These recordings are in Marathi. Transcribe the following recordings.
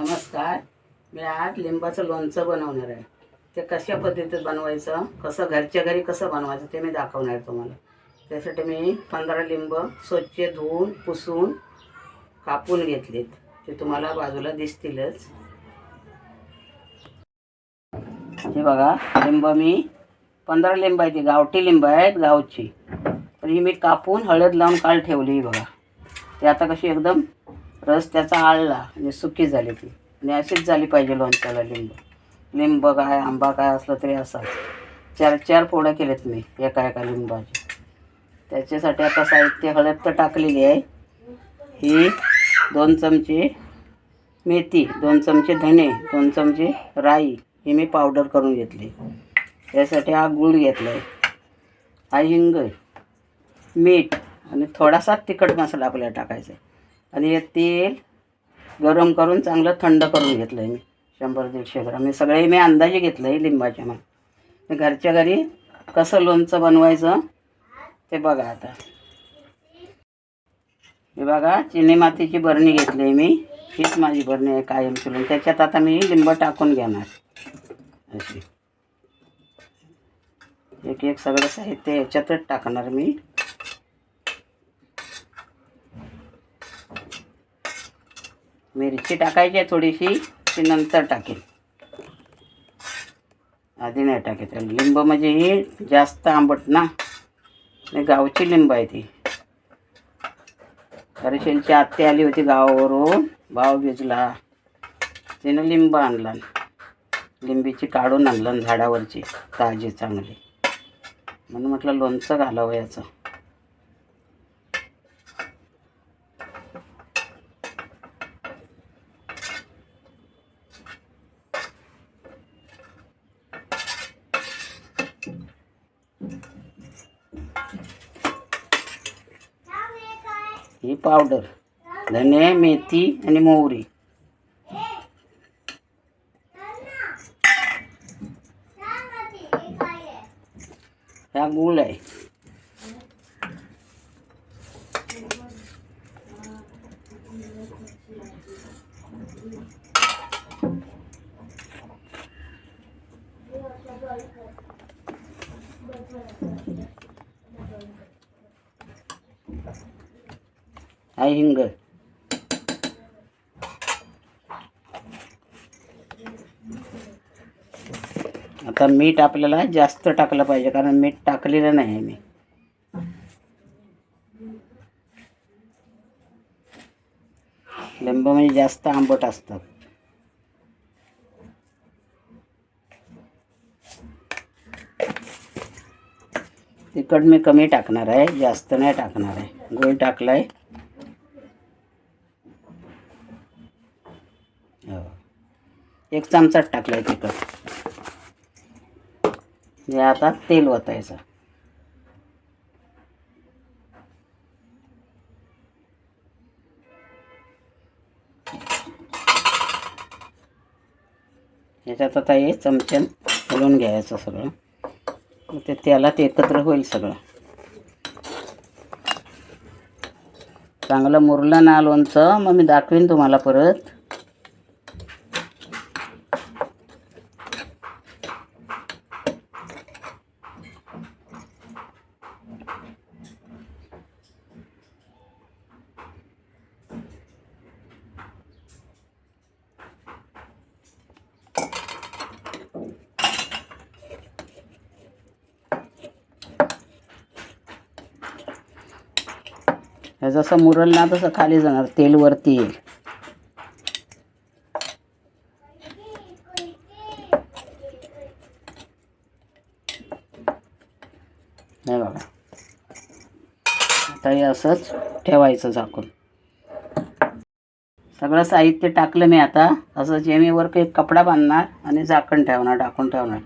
नमस्कार. मी आज लिंबाचं लोणचं बनवणार आहे. ते कशा पद्धतीत बनवायचं कसं घरच्या घरी कसं बनवायचं ते मी दाखवणार आहे तुम्हाला. त्यासाठी मी पंधरा लिंब स्वच्छ धुवून पुसून कापून घेतलेत. ते तुम्हाला बाजूला दिसतीलच. हे बघा लिंब मी पंधरा लिंब आहे ती गावठी लिंब आहेत गावची. तर ही मी कापून हळद लावून काल ठेवली ही बघा. ते आता कशी एकदम रस त्याचा आळला आणि सुकी झाली ती. आणि अशीच झाली पाहिजे लोणच्याला लिंब. लिंब काय आंबा काय असलं तरी असाच. चार चार फोडं केलेत मी एका एका लिंबाचे. त्याच्यासाठी आता साहित्य हळद तर टाकलेली आहे. ही दोन चमचे मेथी दोन चमचे धणे दोन चमचे राई ही मी पावडर करून घेतली. त्यासाठी हा गूळ घेतला आहे हा हिंग मीठ आणि थोडासा तिखट मसाला आपल्याला टाकायचा आहे. आणि हे तेल गरम करून चांगलं थंड करून घेतलं आहे मी. शंभर दीडशे ग्राम. हे सगळे मी अंदाजे घेतलं आहे लिंबाच्या मग घरच्या घरी कसं लोणचं बनवायचं ते बघा आता. हे बघा चिनी मातीची बरणी घेतली आहे मी. हीच माझी बरणी आहे कायम चुलून त्याच्यात आता मी लिंब टाकून घेणार. अशी. एक एक सगळं साहित्य याच्यातच टाकणार मी. मिरची टाकायची आहे थोडीशी ती नंतर टाकेन आधी नाही टाकायचं लिंब म्हणजे ही जास्त आंबट ना. गावची लिंब आहे ती. हरिशेलची आत्ती आली होती गावावरून भाव भिजला तिनं लिंब आणला. लिंबीची काढून आणलं झाडावरची ताजी चांगली. म्हणून म्हटलं लोणचं घालावं याचं. ही पावडर धने मेथी आणि मोहरी. ह्या गुळ आहे. हा हिंग. आता मीठ आपल्याला जास्त टाकलं पाहिजे कारण मीठ टाकलेलं नाही आहे मी. लिंब म्हणजे जास्त आंबट असतात. तिखट मी कमी टाकणार आहे जास्त नाही टाकणार आहे. गोळ टाकला आहे एक चमचाच टाकलाय तिखट. हे आता तेल ओतायचं. ह्याच्यात आता हे चमच्यान घालून घ्यायचं सगळं. मग ते तेलात एकत्र होईल सगळं. चांगलं मुरलं ना लोणचं मग मी दाखवीन तुम्हाला परत. हे जसं मुरल ना तसं खाली जाणार. तेल वरती येईल. हे बघा. आता हे असंच ठेवायचं झाकून. सगळं साहित्य टाकलं मी आता. असं जेमीवर काही कपडा बांधणार आणि झाकण ठेवणार टाकून ठेवणार.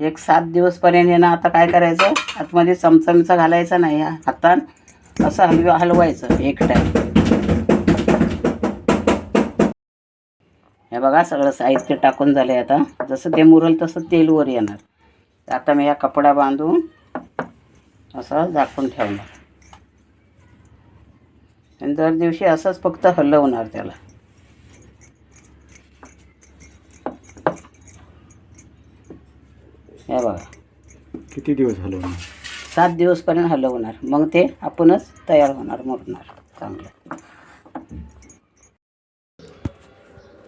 एक सात दिवसपर्यंत येणार आता काय करायचं? आतमध्ये चमचमचा घालायचा नाही हातान असं हलवायचं एक टाईम हे बघा सगळं साहित्य टाकून झालं आहे आता. जसं ते मुरल तसं तेलवर येणार. आता मी या कपडा बांधून असं झाकून ठेवणार. आणि दर दिवशी असंच फक्त हलवणार त्याला. हे बघा. किती दिवस हलवणार? सात दिवसपर्यंत हलवणार. मग ते आपणच तयार होणार मुरणार चांगलं.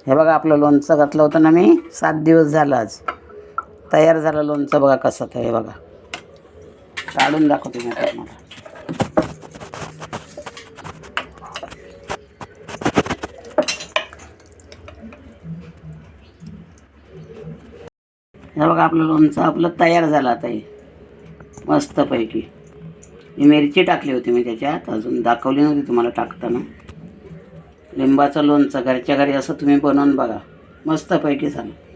हे बघा आपलं लोणचं घातलं होतं ना मी. सात दिवस झालं आज. तयार झालं लोणचं बघा कसं तर हे बघा. काढून दाखवते मी तुम्हाला. हे बघा आपलं लोणचं आपलं तयार झालं आता हे. मस्तपैकी. ही मिरची टाकली होती मी त्याच्यात अजून दाखवली नव्हती तुम्हाला टाकताना. लिंबाचं लोणचं घरच्या घरी असं तुम्ही बनवून बघा. मस्तपैकी झालं.